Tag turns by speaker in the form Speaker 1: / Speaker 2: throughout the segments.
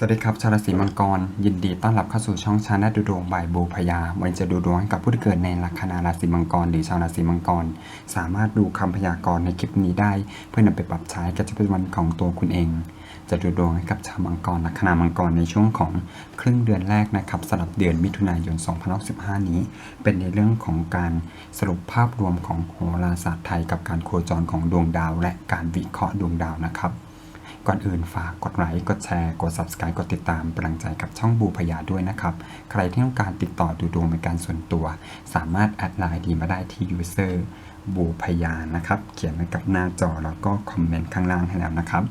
Speaker 1: สวัสดีครับ ชาวราศีมังกร ยินดีต้อนรับเข้าสู่ช่องชาแนลดูดวงบ่ายบูพยาวันจะดูดวงให้กับผู้ที่เกิดในลัคนาราศีมังกร หรือชาวราศีมังกร สามารถดูคำพยากรณ์ในคลิปนี้ได้ เพื่อนำไปปรับใช้กับชีวิตวันของตัวคุณเอง จะดูดวงให้กับชาวมังกรลัคนามังกรในช่วงของครึ่งเดือนแรกนะครับสำหรับเดือนมิถุนายน 2065นี้ เป็นในเรื่องของการสรุปภาพรวมของโหราศาสตร์ไทย กับการโคจรของดวงดาว และการวิเคราะห์ดวงดาวนะครับ ก่อนอื่นฝากกดไลค์ กดแชร์ กด subscribe กดติดตามป็นกำลังใจกับช่องบูพยาด้วยนะครับ ใครที่ต้องการติดต่อดูดวงเป็นการส่วนตัว สามารถแอดไลน์ดีมาได้ที่ user บูพยานะครับ เขียนไว้กับหน้าจอแล้วก็คอมเมนต์ข้างล่างให้แล้วนะครับ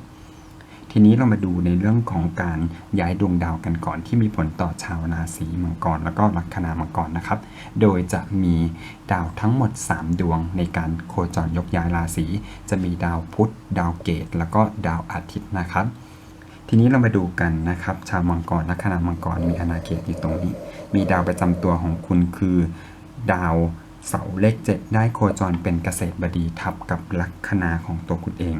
Speaker 1: ทีนี้เรามาดูในเรื่องของการย้ายดวงดาวกันก่อนที่มีผลต่อชาวราศีมังกรแล้วก็ลัคนามังกรนะครับ โดยจะมีดาวทั้งหมด 3 ดวงในการโคจรยกย้ายราศีจะมีดาวพุธดาวเกต แล้วก็ดาวอาทิตย์นะครับ ทีนี้เรามาดูกันนะครับ ชาวมังกรลัคนามังกรมีอาณาเขตอยู่ตรงนี้ มีดาวประจำตัวของคุณคือ ดาวเสาเลขเจ็ดได้โคจรเป็นเกษตรบดีทับกับลัคนาของตัวคุณเอง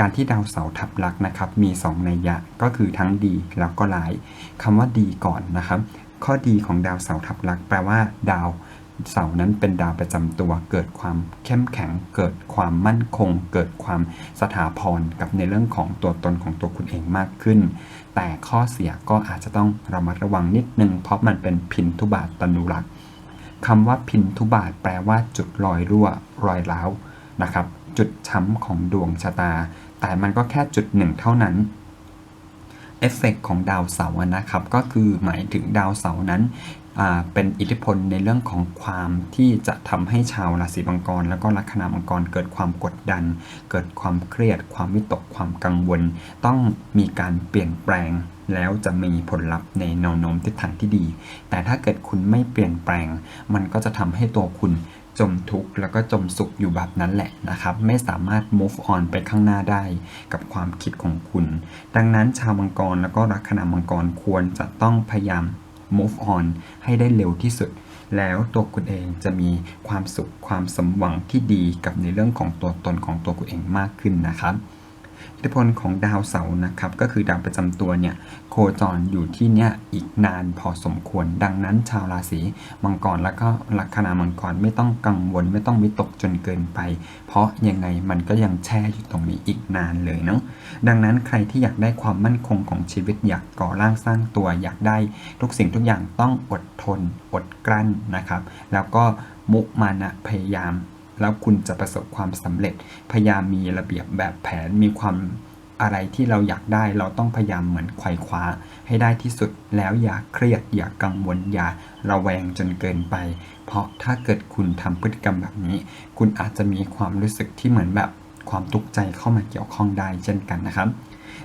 Speaker 1: การที่ดาวเสาร์ทับลักนะครับ มี 2 นัยยะก็คือทั้งดีแล้วก็ร้ายคำว่าดีก่อนนะครับ ข้อดีของดาวเสาร์ทับลักแปลว่า ดาวเสาร์นั้นเป็นดาวประจำตัว เกิดความเข้มแข็ง เกิดความมั่นคง เกิดความสถาพรกับในเรื่องของตัวตนของตัวคุณเองมากขึ้น แต่ข้อเสียก็อาจจะต้องระมัดระวังนิดนึง เพราะมันเป็นพินทุบาทตนุรักษ์คำว่าพินทุบาทแปลว่าจุดรอยรั่ว รอยร้าวนะครับ จุดช้ำของดวงชะตา แต่มันก็แค่จุดหนึ่งเท่านั้นเอฟเฟกของดาวเสาร์นะครับก็คือหมายถึงดาวเสาร์นั้นเป็นอิทธิพลในเรื่องของความที่จะทำให้ชาวราศีมังกร แล้วก็ลัคนามังกรเกิดความกดดัน เกิดความเครียด ความวิตกความกังวล ต้องมีการเปลี่ยนแปลง แล้วจะมีผลลัพธ์ในแนวโน้มทิศทางที่ดี แต่ถ้าเกิดคุณไม่เปลี่ยนแปลง มันก็จะทำให้ตัวคุณ จมทุกข์แล้วก็จมสุขอยู่แบบนั้นแหละนะครับ ไม่สามารถ move on ไปข้างหน้าได้กับความคิดของคุณ ดังนั้นชาวมังกรแล้วก็ลัคนามังกรควรจะต้องพยายาม move on ให้ได้เร็วที่สุด แล้วตัวคุณเองจะมีความสุขความสมหวังที่ดีกับในเรื่องของตัวตนของตัวคุณเองมากขึ้นนะครับ ทธิพลของดาวเสาร์นะครับก็คือดาวประจำตัวเนี่ยโคจรอยู่ที่เนี่ยอีกนานพอสมควร ดังนั้นชาวราศีมังกรแล้วก็ลัคนามังกรไม่ต้องกังวลไม่ต้องวิตกจนเกินไป เพราะยังไงมันก็ยังแช่อยู่ตรงนี้อีกนานเลยเนาะดังนั้นใครที่อยากได้ความมั่นคงของชีวิตอยากก่อร่างสร้างตัวอยากได้ ทุกสิ่งทุกอย่างต้องอดทน อดกลั้นนะครับ แล้วก็มุมานะพยายาม แล้วคุณจะประสบความสำเร็จ พยายามมีระเบียบแบบแผนมีความอะไรที่เราอยากได้เราต้องพยายามเหมือนไขว่คว้า ให้ได้ที่สุดแล้วอย่าเครียดอย่ากังวลอย่าระแวงจนเกินไป เพราะถ้าเกิดคุณทำพฤติกรรมแบบนี้ คุณอาจจะมีความรู้สึกที่เหมือนแบบความทุกข์ใจเข้ามาเกี่ยวข้องได้เช่นกันนะครับ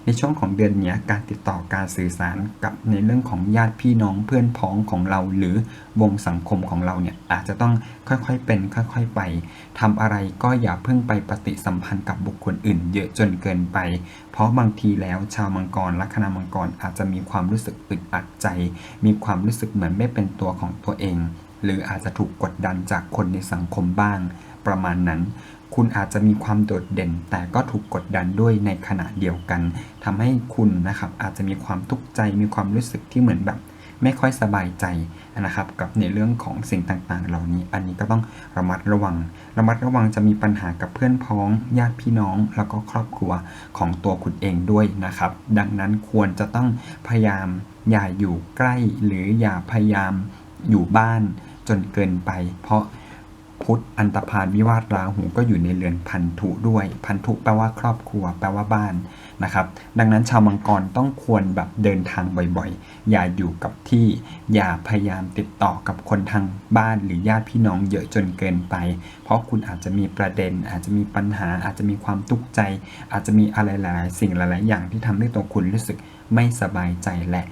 Speaker 1: ในช่วงของเดือนนี้การติดต่อการสื่อสารกับในเรื่องของญาติพี่น้องเพื่อนพ้องของเรา หรือวงสังคมของเราเนี่ยอาจจะต้องค่อยๆเป็นค่อยๆไปทำอะไรก็อย่าเพิ่งไปปฏิสัมพันธ์กับบุคคลอื่น เยอะจนเกินไป เพราะบางทีแล้วชาวมังกรลัคนามังกรอาจจะมีความรู้สึกอึดอัดใจ มีความรู้สึกเหมือนไม่เป็นตัวของตัวเอง หรืออาจจะถูกกดดันจากคนในสังคมบ้างประมาณนั้น คุณอาจจะมีความโดดเด่น แต่ก็ถูกกดดันด้วยในขณะเดียวกันทำให้คุณนะครับอาจจะมีความทุกข์ใจมีความรู้สึกที่เหมือนแบบ ไม่ค่อยสบายใจนะครับกับในเรื่องของสิ่งต่างๆ เหล่านี้ อันนี้ก็ต้องระมัดระวัง ระมัดระวังจะมีปัญหากับเพื่อนพ้อง ญาติพี่น้อง แล้วก็ครอบครัวของตัวคุณเองด้วยนะครับ ดังนั้นควรจะต้องพยายามอย่าอยู่ใกล้ หรืออย่าพยายามอยู่บ้านจนเกินไป เพราะ พุทธอันตพานวิวาทราหูก็อยู่ในเรือนพันธุด้วย พันธุแปลว่าครอบครัว แปลว่าบ้านนะครับ ดังนั้นชาวมังกรต้องควรแบบเดินทางบ่อยๆ อย่าอยู่กับที่ อย่าพยายามติดต่อกับคนทางบ้านหรือญาติพี่น้องเยอะจนเกินไป เพราะคุณอาจจะมีประเด็น อาจจะมีปัญหา อาจจะมีความทุกข์ใจ อาจจะมีอะไรหลายๆ สิ่งหลายๆ อย่างที่ทำให้ตัวคุณรู้สึกไม่สบายใจและ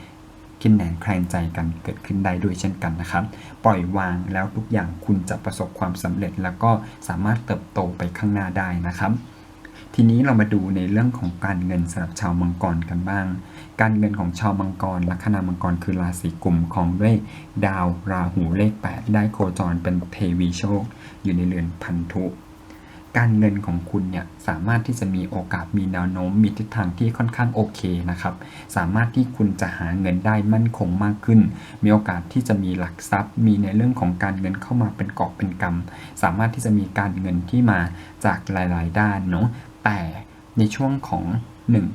Speaker 1: คิดแหนงแคลงใจกันเกิดขึ้นได้ด้วยเช่นกันนะครับ ปล่อยวางแล้วทุกอย่างคุณจะประสบความสำเร็จ แล้วก็สามารถเติบโตไปข้างหน้าได้นะครับ ทีนี้เรามาดูในเรื่องของการเงินสำหรับชาวมังกรกันบ้าง การเงินของชาวมังกรลัคนามังกรคือราศีกลุ่มของด้วยดาวราหูเลข 8 ได้โคจรเป็นเทวีโชค อยู่ในเรือนพันธุ การเงินของคุณเนี่ยสามารถที่จะมีโอกาสมีแนวโน้ม มีทิศทางที่ค่อนข้างโอเคนะครับ สามารถที่คุณจะหาเงินได้มั่นคงมากขึ้น มีโอกาสที่จะมีหลักทรัพย์ มีในเรื่องของการเงินเข้ามาเป็นกอบเป็นกำสามารถที่จะมีการเงินที่มาจากหลาย ๆ ด้านเนาะแต่ในช่วงของ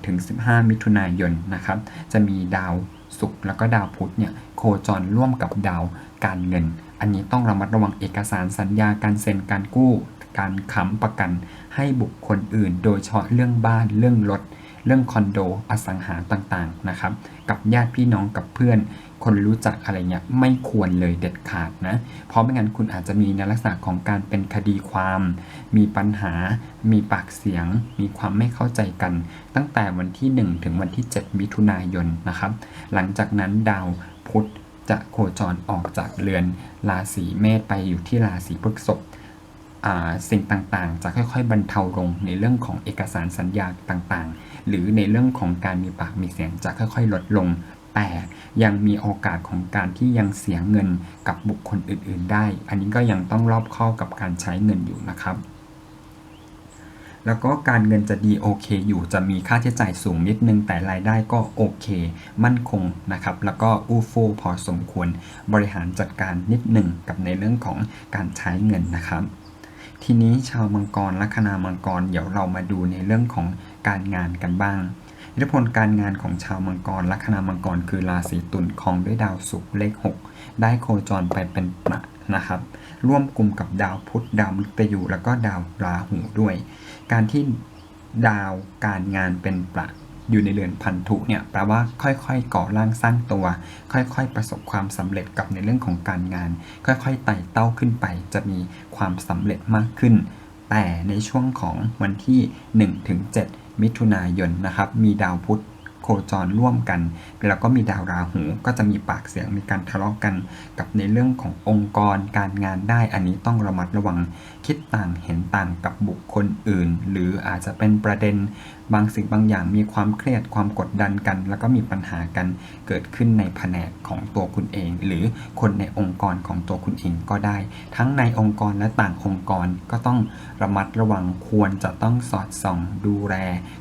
Speaker 1: 1-15 มิถุนายนนะครับ จะมีดาวศุกร์แล้วก็ดาวพุธเนี่ยโคจรร่วมกับดาวการเงิน อันนี้ต้องระมัดระวังเอกสารสัญญาการเซ็นการกู้ การค้ำประกันให้บุคคลอื่น โดยเฉพาะเรื่องบ้านเรื่องรถเรื่องคอนโดอสังหาต่างๆนะครับ กับญาติพี่น้องกับเพื่อน คนรู้จักอะไรเงี้ยไม่ควรเลยเด็ดขาดนะ เพราะไม่งั้นคุณอาจจะมีในลักษณะของการเป็นคดีความ มีปัญหา มีปากเสียง มีความไม่เข้าใจกัน ตั้งแต่วันที่ 1 ถึงวันที่ 7 มิถุนายนนะครับ หลังจากนั้นดาวพุธจะโคจรออกจากเรือนราศีเมษไปอยู่ที่ราศีพฤษภ สิ่งต่างๆ จะค่อยๆ บรรเทาลงในเรื่องของเอกสารสัญญาต่างๆ หรือในเรื่องของการมีปากมีเสียงจะค่อยๆ ลดลง แต่ยังมีโอกาสของการที่ยังเสียเงินกับบุคคลอื่นๆ ได้ อันนี้ก็ยังต้องรอบคอกับการใช้เงินอยู่นะครับ แล้วก็การเงินจะดีโอเคอยู่จะมีค่าใช้จ่ายสูงนิดนึงแต่รายได้ก็โอเค มั่นคงนะครับ แล้วก็อู้ฟู่พอสมควรบริหารจัดการนิดหนึ่งกับในเรื่องของการใช้เงินนะครับ ทีนี้ชาวมังกรลัคนามังกร เดี๋ยวเรามาดูในเรื่องของการงานกันบ้าง อิทธิพลการงานของชาวมังกรลัคนามังกร คือราศีตุลครองด้วยดาวศุกร์เลข 6 ได้โคจรไปเป็นประนะครับ ร่วมกลุ่มกับดาวพุธดาวมฤตยูแล้วก็ดาวราหูด้วย การที่ดาวการงานเป็นประ อยู่ในเรือนพันธุเนี่ยแปลว่าค่อยๆก่อร่างสร้างตัว ค่อยๆประสบความสำเร็จกับในเรื่องของการงาน ค่อยๆไต่เต้าขึ้นไป จะมีความสำเร็จมากขึ้น แต่ในช่วงของวันที่ 1-7 มิถุนายนนะครับมีดาวพุธโคจรร่วมกัน แล้วก็มีดาวราหูก็จะมีปากเสียงมีการทะเลาะกัน กับในเรื่องขององค์กรการงานได้อันนี้ต้องระมัดระวังคิดต่างเห็นต่างกับบุคคลอื่น หรืออาจจะเป็นประเด็น บางสิ่งบางอย่างมีความเครียดความกดดันกัน แล้วก็มีปัญหากันเกิดขึ้นในแผนกของตัวคุณเอง หรือคนในองค์กรของตัวคุณเองก็ได้ ทั้งในองค์กรและต่างองค์กรก็ต้องระมัดระวังควรจะต้องสอดส่องดูแล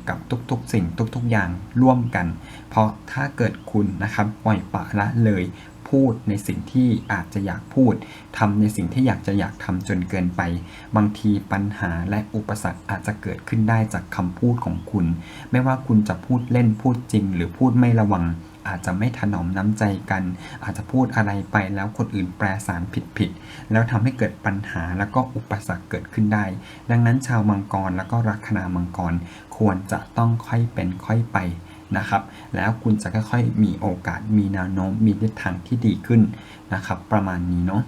Speaker 1: กับทุกๆ สิ่งทุกๆอย่างร่วมกัน เพราะถ้าเกิดคุณนะครับปล่อยปะละเลย พูดในสิ่งที่อาจจะอยากพูดทำในสิ่งที่อยากจะอยากทำจนเกินไป บางทีปัญหาและอุปสรรคอาจจะเกิดขึ้นได้จากคำพูดของคุณ ไม่ว่าคุณจะพูดเล่นพูดจริง หรือพูดไม่ระวังอาจจะไม่ถนอมน้ำใจกัน อาจจะพูดอะไรไปแล้วคนอื่นแปลสารผิดผิด แล้วทำให้เกิดปัญหาแล้วก็อุปสรรคเกิดขึ้นได้ ดังนั้นชาวมังกรแล้วก็ลัคนามังกร ควรจะต้องค่อยเป็นค่อยไป นะครับ แล้วคุณจะค่อยๆมีโอกาสมีแนวโน้มมีทิศทางที่ดีขึ้นนะครับ ประมาณนี้เนาะ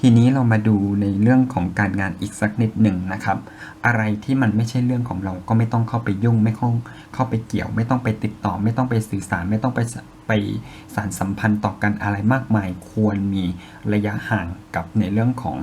Speaker 1: ทีนี้เรามาดูในเรื่องของการงานอีกสักนิดหนึ่งนะครับ อะไรที่มันไม่ใช่เรื่องของเราก็ไม่ต้องเข้าไปยุ่ง ไม่ต้องเข้าไปเกี่ยว ไม่ต้องไปติดต่อ ไม่ต้องไปสื่อสาร ไม่ต้องไปไปสารสัมพันธ์ต่อกันอะไรมากมาย ควรมีระยะห่างกับในเรื่องของ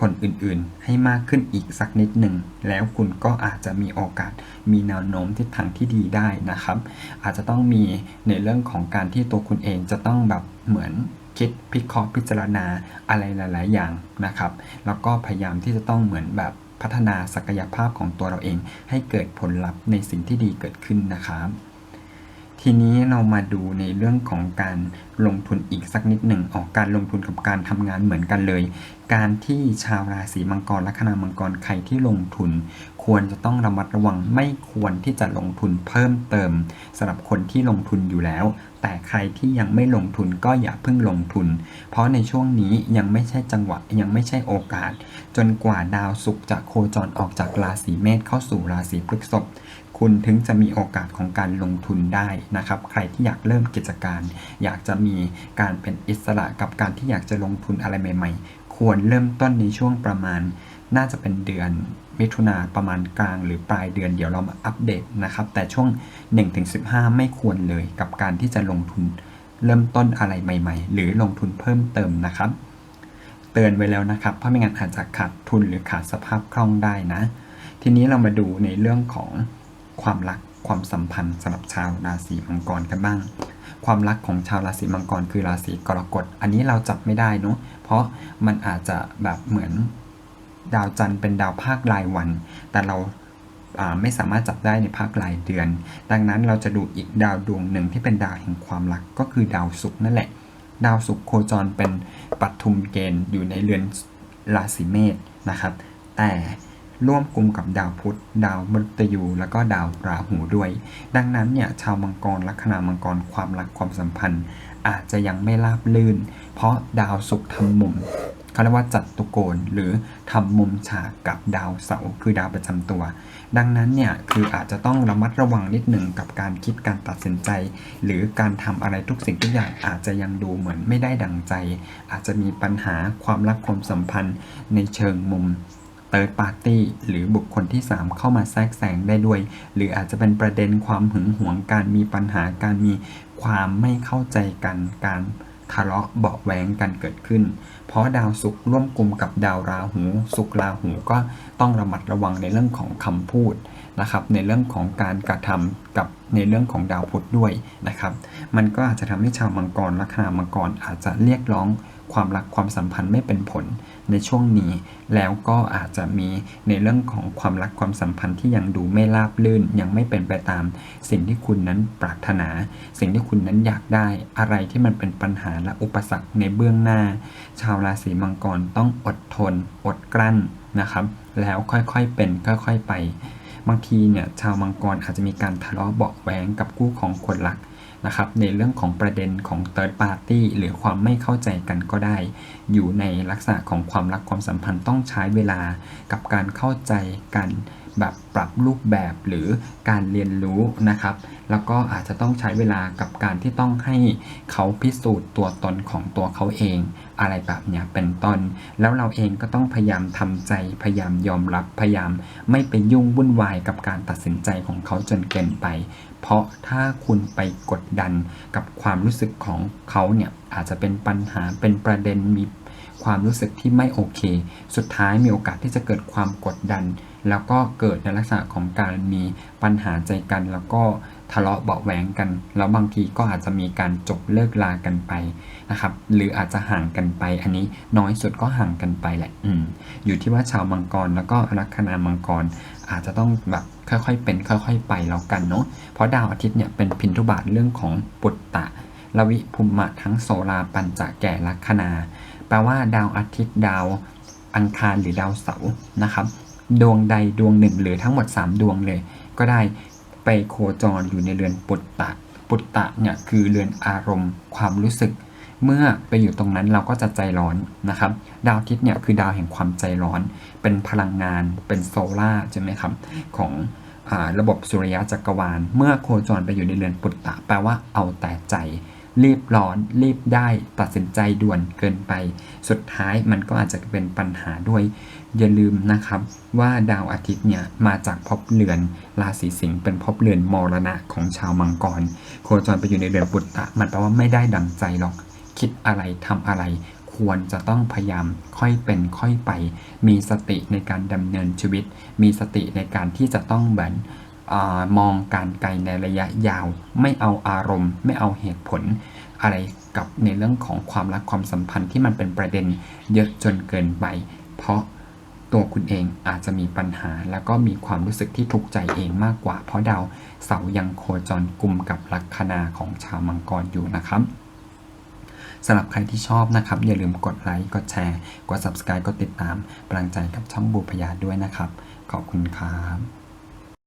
Speaker 1: คนอื่นๆ ให้มากขึ้นอีกสักนิดหนึ่ง แล้วคุณก็อาจจะมีโอกาสมีแนวโน้มทิศทางที่ดีได้นะครับ อาจจะต้องมีในเรื่องของการที่ตัวคุณเองจะต้องแบบเหมือนคิดพิเคราะห์พิจารณาอะไรหลาย ๆ อย่างนะครับ แล้วก็พยายามที่จะต้องเหมือนแบบพัฒนาศักยภาพของตัวเราเอง ให้เกิดผลลัพธ์ในสิ่งที่ดีเกิดขึ้นนะครับ ทีนี้เรามาดูในเรื่องของการลงทุนอีกสักนิดหนึ่งออกการลงทุนกับการทำงานเหมือนกันเลย การที่ชาวราศีมังกรลัคนามังกรใครที่ลงทุน ควรจะต้องระมัดระวังไม่ควรที่จะลงทุนเพิ่มเติมสำหรับคนที่ลงทุนอยู่แล้ว แต่ใครที่ยังไม่ลงทุนก็อย่าเพิ่งลงทุน เพราะในช่วงนี้ยังไม่ใช่จังหวะยังไม่ใช่โอกาส จนกว่าดาวศุกร์จะโคจรออกจากราศีเมษเข้าสู่ราศีพฤษภคุณถึงจะมีโอกาสของการลงทุนได้นะครับ ใครที่อยากเริ่มกิจการ อยากจะมีการเป็นอิสระกับการที่อยากจะลงทุนอะไรใหม่ ๆ ควรเริ่มต้นในช่วงประมาณ น่าจะเป็นเดือน มิถุนาประมาณกลางหรือปลายเดือนเดี๋ยวเรามาอัปเดตนะครับ แต่ช่วง 1-15 ไม่ควรเลยกับการที่จะลงทุนเริ่มต้นอะไรใหม่ ๆ หรือลงทุนเพิ่มเติมนะครับ เตือนไว้แล้วนะครับ เพราะไม่งั้นอาจจะขาดทุนหรือขาดสภาพคล่องได้นะ ทีนี้เรามาดูในเรื่องของความรักความสัมพันธ์สำหรับชาวราศีมังกรกันบ้าง ความรักของชาวราศีมังกรคือราศีกรกฎ อันนี้เราจับไม่ได้เนาะเพราะมันอาจจะแบบเหมือน ดาวจันทร์เป็นดาวภาครายวัน แต่เราาไม่สามารถจับได้ในภาครายเดือน ดังนั้นเราจะดูอีกดาวดวงหนึ่งที่เป็นดาวแห่งความรักก็คือดาวศุกร์นั่นแหละ ดาวศุกร์โคจรเป็นปัทุมเกณฑ์อยู่ในเรือนราศีเมษนะครับ แต่ร่วมกลุ่มกับดาวพุธ ดาวมฤตยู แล้วก็ดาวราหูด้วย ดังนั้นเนี่ยชาวมังกรลัคนามังกรความรักความสัมพันธ์ อาจจะยังไม่ราบลื่น เพราะดาวศุกร์ทำมุม เขาเรียกว่าจัดตุโกนหรือทำมุมฉากกับดาวเสาร์คือดาวประจำตัว ดังนั้นเนี่ยคืออาจจะต้องระมัดระวังนิดหนึ่งกับการคิดการตัดสินใจ หรือการทำอะไรทุกสิ่งทุกอย่างอาจจะยังดูเหมือนไม่ได้ดังใจ อาจจะมีปัญหาความรักความสัมพันธ์ในเชิงมุมเติร์ดปาร์ตี้หรือบุคคลที่ 3 เข้ามาแทรกแซงได้ด้วย หรืออาจจะเป็นประเด็นความหึงหวงการมีปัญหาการมีความไม่เข้าใจกันการ ทะเลาะเบาะแว้งกันเกิดขึ้น เพราะดาวศุกร์ร่วมกลุ่มกับดาวราหูศุกร์ราหูก็ต้องระมัดระวังในเรื่องของคำพูดนะครับ ในเรื่องของการกระทำกับในเรื่องของดาวพุธด้วยนะครับ มันก็อาจจะทำให้ชาวมังกรลัคนามังกรอาจจะเรียกร้อง ความรักความสัมพันธ์ไม่เป็นผลในช่วงนี้ แล้วก็อาจจะมีในเรื่องของความรักความสัมพันธ์ที่ยังดูไม่ราบรื่น ยังไม่เป็นไปตาม สิ่งที่คุณนั้นปรารถนา สิ่งที่คุณนั้นอยากได้ อะไรที่มันเป็นปัญหาและอุปสรรคในเบื้องหน้า ชาวราศีมังกรต้องอดทน อดกลั้นนะครับ แล้วค่อยๆเป็นค่อย ๆไป บางทีเนี่ยชาวมังกรอาจจะมีการทะเลาะเบาะแว้งกับคู่ของคนรัก นะครับในเรื่องของประเด็นของ third party หรือความไม่เข้าใจกันก็ได้ อยู่ในลักษณะของความรักความสัมพันธ์ต้องใช้เวลากับการเข้าใจกันแบบปรับรูปแบบหรือการเรียนรู้นะครับ แล้วก็อาจจะต้องใช้เวลากับการที่ต้องให้เขาพิสูจน์ตัวตนของตัวเขาเอง อะไรแบบเนี้ยเป็นต้น แล้วเราเองก็ต้องพยายามทำใจ พยายามยอมรับ พยายามไม่ไปยุ่งวุ่นวายกับการตัดสินใจของเขาจนเกินไป เพราะถ้าคุณไปกดดันกับความรู้สึกของเขาเนี่ยอาจจะเป็นปัญหาเป็นประเด็นมีความรู้สึกที่ไม่โอเค สุดท้ายมีโอกาสที่จะเกิดความกดดัน แล้วก็เกิดในลักษณะของการมีปัญหาใจกันแล้วก็ ทะเลาะเบาแหวงกัน แล้วบางทีก็อาจจะมีการจบเลิกลากันไปนะครับ หรืออาจจะห่างกันไป อันนี้น้อยสุดก็ห่างกันไปแหละอืมอยู่ที่ว่าชาวมังกรแล้วก็ลัคนามังกร อาจจะต้องแบบค่อยๆเป็น ค่อย ๆ ไปแล้วกันเนาะเพราะดาวอาทิตย์เนี่ยเป็นพินทุบาทเรื่องของปุตตะลวิภูมิมะทั้งโซลาปัญจะแก่ลัคนา แปลว่าดาวอาทิตย์ดาวอังคารหรือดาวเสาร์นะครับ ดวงใดดวงหนึ่งหรือทั้งหมด 3 ดวงเลย ก็ได้ ไปโคจรอยู่ในเรือนปุตตะ ปุตตะเนี่ยคือเรือนอารมณ์ ความรู้สึก เมื่อไปอยู่ตรงนั้นเราก็จะใจร้อนนะครับ ดาวอาทิตย์เนี่ยคือดาวแห่งความใจร้อน เป็นพลังงาน เป็นโซล่าใช่ไหมครับ ของอระบบสุริยะจักรวาล เมื่อโคจรไปอยู่ในเรือนปุตตะแปลว่าเอาแต่ใจ รีบร้อน รีบได้ตัดสินใจด่วนเกินไป สุดท้ายมันก็อาจจะเป็นปัญหาด้วย อย่าลืมนะครับว่าดาวอาทิตย์เนี่ยมาจากภพเรือนราศีสิงห์เป็นภพเรือนมรณะของชาวมังกร โคจรไปอยู่ในเรือนปุตตะมันแปลว่าไม่ได้ดังใจหรอก คิดอะไรทำอะไรควรจะต้องพยายามค่อยเป็นค่อยไป มีสติในการดำเนินชีวิต มีสติในการที่จะต้องแบบอา มองการไกลในระยะยาว ไม่เอาอารมณ์ ไม่เอาเหตุผล อะไรกับในเรื่องของความรักความสัมพันธ์ที่มันเป็นประเด็นเยอะจนเกินไป เพราะตัวคุณเองอาจจะมีปัญหา แล้วก็มีความรู้สึกที่ทุกข์ใจเองมากกว่า เพราะดาวเสายังโคจรกลุ่มกับลัคนาของชาวมังกรอยู่นะครับสำหรับใครที่ชอบนะครับ อย่าลืมกดไลค์กดแชร์ กด subscribe กดติดตามกำลังใจกับช่องบูพยาด้วยนะครับ ขอบคุณครับ